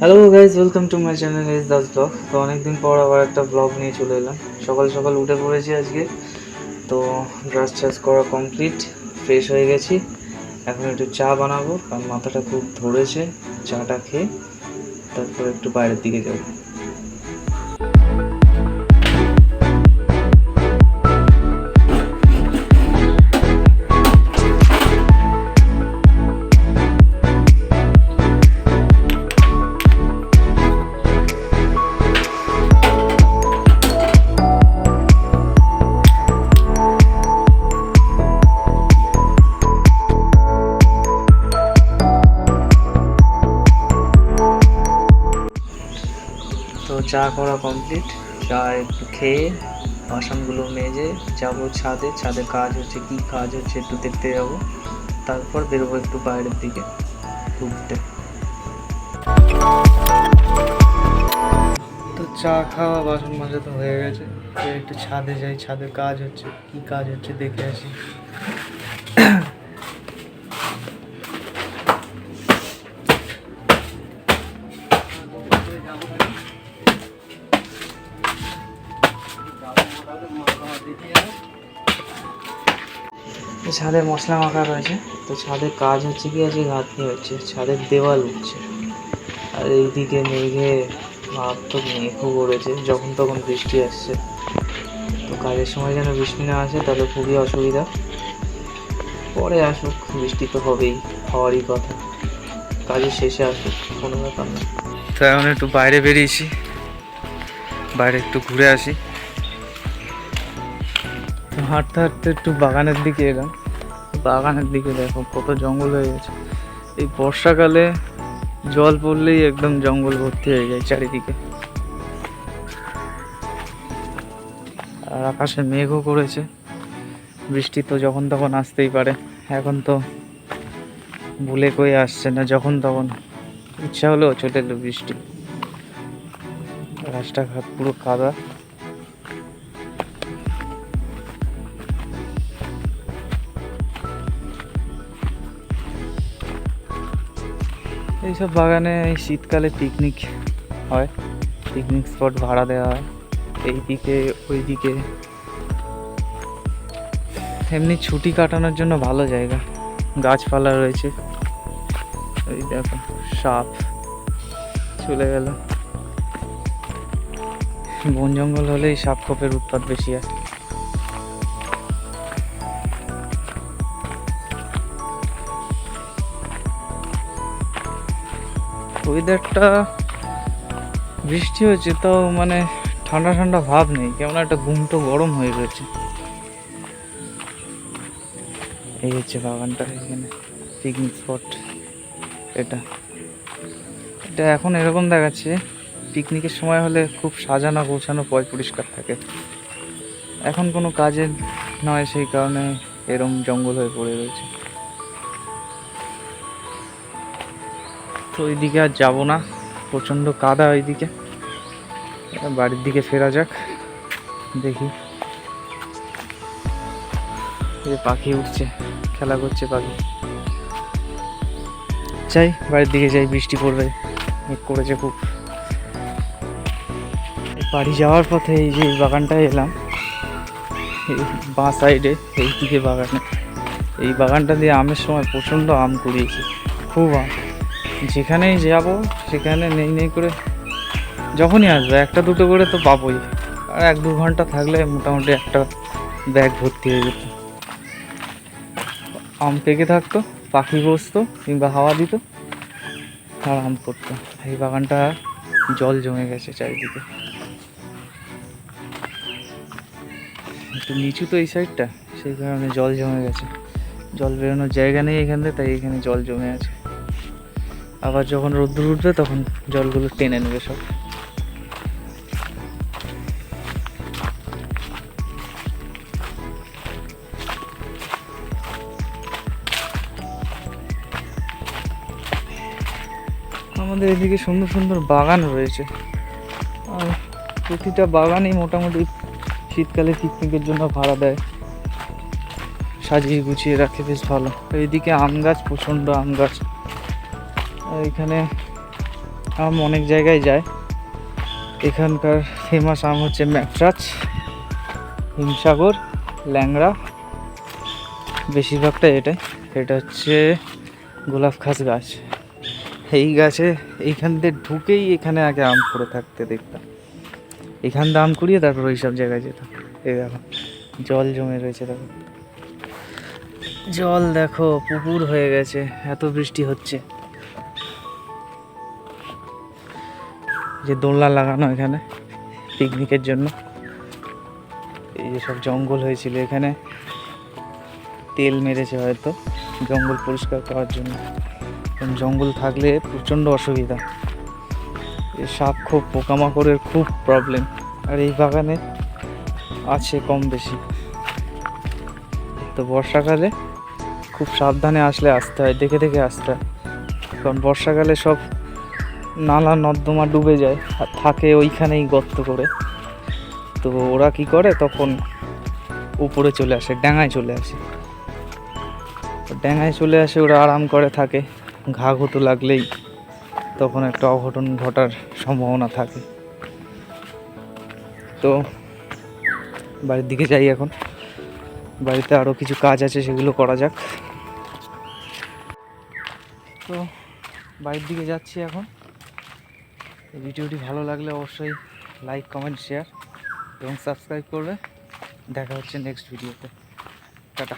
Hello guys welcome to my channel S Das blog তো অনেকদিন পর আবার একটা ব্লগ নিয়ে চলে এলাম। সকাল সকাল উঠে পড়েছি আজকে। তো ব্রাশ চাষ করা কমপ্লিট ফ্রেশ হয়ে গেছি। এখন একটু চা বানাবো, কারণ মাথাটা খুব ধরেছে, চাটা খেয়ে তারপর একটু বাইরের দিকে যাব। চা করা কমপ্লিট চা একটু খেয়ে বাসনগুলো মেজে যাব ছাদে। ছাদে কাজ হচ্ছে কি কাজ হচ্ছে একটু দেখতে যাব। তারপর বেরোবো একটু বাইরের দিকে ঘুরতে। তো চা খাওয়া বাসন মাজা তো হয়ে গেছে। তো একটু ছাদে যাই ছাদে কাজ হচ্ছে কি কাজ হচ্ছে দেখে আসি। ছাদে মশলা মাখা রয়েছে। তো ছাদের কাজ হচ্ছে কি? আজকে ঘাটতি হচ্ছে। ছাদের দেওয়াল উঠছে। আর এইদিকে মেঘে মারাত্মক মেঘও পড়েছে যখন তখন বৃষ্টি আসছে। তো কাজের সময় যেন বৃষ্টি না আসে, তাহলে খুবই অসুবিধা। পরে আসুক, বৃষ্টি তো হবেই। হওয়ারই কথা। কাজের শেষে আসুক, কোনো ব্যাপার না। তো এখন একটু বাইরে বেরিয়েছি। বাইরে একটু ঘুরে আসি। হাঁটতে হাঁটতে একটু বাগানের দিকে এলাম। বাগানের দিকে দেখো কত জঙ্গল হয়ে গেছে। এই বর্ষাকালে জল পড়লেই একদম জঙ্গল ভর্তি হয়ে যায় চারিদিকে। আর আকাশে মেঘও করেছে। বৃষ্টি তো যখন তখন আসতেই পারে। এখন তো ভুলে কই আসছে না, যখন তখন। ইচ্ছা হলেও চলে এলো বৃষ্টি। রাস্তাঘাট পুরো কাদা। এইসব বাগানে এই শীতকালে পিকনিক হয়। পিকনিক স্পট ভাড়া দেওয়া হয়। এইদিকে, ওইদিকে। এমনি ছুটি কাটানোর জন্য ভালো জায়গা। গাছপালা রয়েছে। এই দেখো, সাপ চলে গেল। বন জঙ্গল হলেই সাপ খোপের উৎপাত বেশি হয় ওয়েদারটা বৃষ্টি হয়েছে তাও মানে ঠান্ডা ঠান্ডা ভাব নেই, কেমন একটা ঘুমটো গরম হয়ে রয়েছে এই হচ্ছে বাগানটা, এখানে পিকনিক স্পট এটা। এটা এখন এরকম দেখাচ্ছে পিকনিকের সময় হলে খুব সাজানো গোছানো পয় পরিষ্কার থাকে। এখন কোনো কাজের নয়, সেই কারণে এরম জঙ্গল হয়ে পড়ে রয়েছে। তো ওইদিকে আর যাব না। প্রচণ্ড কাদা ওইদিকে। বাড়ির দিকে ফেরা যাক, দেখি। পাখি উঠছে, খেলা করছে পাখি। যাই, বাড়ির দিকে যাই, বৃষ্টি পড়বে করেছে খুব। বাড়ি যাওয়ার পথে এই যে বাগানটায় এলাম। এই বাঁ সাইডে এই দিকে বাগানে। এই বাগানটা দিয়ে আমের সময় প্রচণ্ড আম কুড়িয়েছি। খুব আম। যেখানেই যাব, সেখানে নেই নেই করে যখনই আসবে, একটা, দুটো করে তো পাবোই। আর এক, দু ঘণ্টা থাকলে মোটামুটি একটা ব্যাগ ভর্তি হয়ে যেত। আম পেকে থাকতো, পাখি বসতো, কিংবা হাওয়া দিত, আর আম পড়তো। এই বাগানটা জল জমে গেছে চারিদিকে। একটু নিচু তো এই সাইডটা সেই কারণে জল জমে গেছে। জল বেরোনোর জায়গা নেই এখানে তাই এখানে জল জমে আছে। আবার যখন রোদ্দুর উঠবে তখন জলগুলো টেনে নেবে সব। আমাদের এদিকে সুন্দর সুন্দর বাগান রয়েছে। আর প্রতিটা বাগানই মোটামুটি শীতকালে পিকনিকের জন্য ভাড়া দেয়। সাজিয়ে গুছিয়ে রাখে, বেশ ভালো। এইদিকে আম গাছ প্রচণ্ড আম গাছ এখানে আম অনেক জায়গায় যায়। এখানকার ফেমাস আম হচ্ছে ম্যাট্রাচ হিমসাগর, ল্যাংড়া। বেশিরভাগটা এটাই। এটা হচ্ছে গোলাপ খাস গাছ। এই গাছে এইখান দিয়ে ঢুকেই এখানে আগে আম পড়ে থাকতে দেখতাম। এখান দিয়ে আম তারপর ওই সব জায়গায় যেতাম। এই দেখো, জল জমে রয়েছে দেখো। জল দেখো, পুকুর হয়ে গেছে, এত বৃষ্টি হচ্ছে। যে দোলনা লাগানো এখানে পিকনিকের জন্য। এই যে সব জঙ্গল হয়েছিল এখানে। তেল মেরেছে হয়তো, জঙ্গল পরিষ্কার করার জন্য। জঙ্গল থাকলে প্রচণ্ড অসুবিধা। এই সাপ খুব পোকামাকড়ের খুব প্রবলেম আর এই বাগানে আছে কম বেশি। তো বর্ষাকালে খুব সাবধানে আসলে আসতে হয়, দেখে দেখে আসতে হয়। কারণ বর্ষাকালে সব নালা নর্দমা ডুবে যায় থাকে ওইখানেই গর্ত করে। তো ওরা কি করে? তখন উপরে চলে আসে, ডাঙায় চলে আসে। তো ডাঙায় চলে আসে, ওরা আরাম করে থাকে। ঘা ঘুতো লাগলেই তখন একটা অঘটন ঘটার সম্ভাবনা থাকে। তো বাড়ির দিকে যাই এখন। বাড়িতে আরও কিছু কাজ আছে, সেগুলো করা যাক। তো বাড়ির দিকে যাচ্ছি এখন। ভিডিওটি ভালো লাগলে অবশ্যই লাইক, কমেন্ট শেয়ার এবং সাবস্ক্রাইব করবে। দেখা হচ্ছে নেক্সট ভিডিওতে টাটা।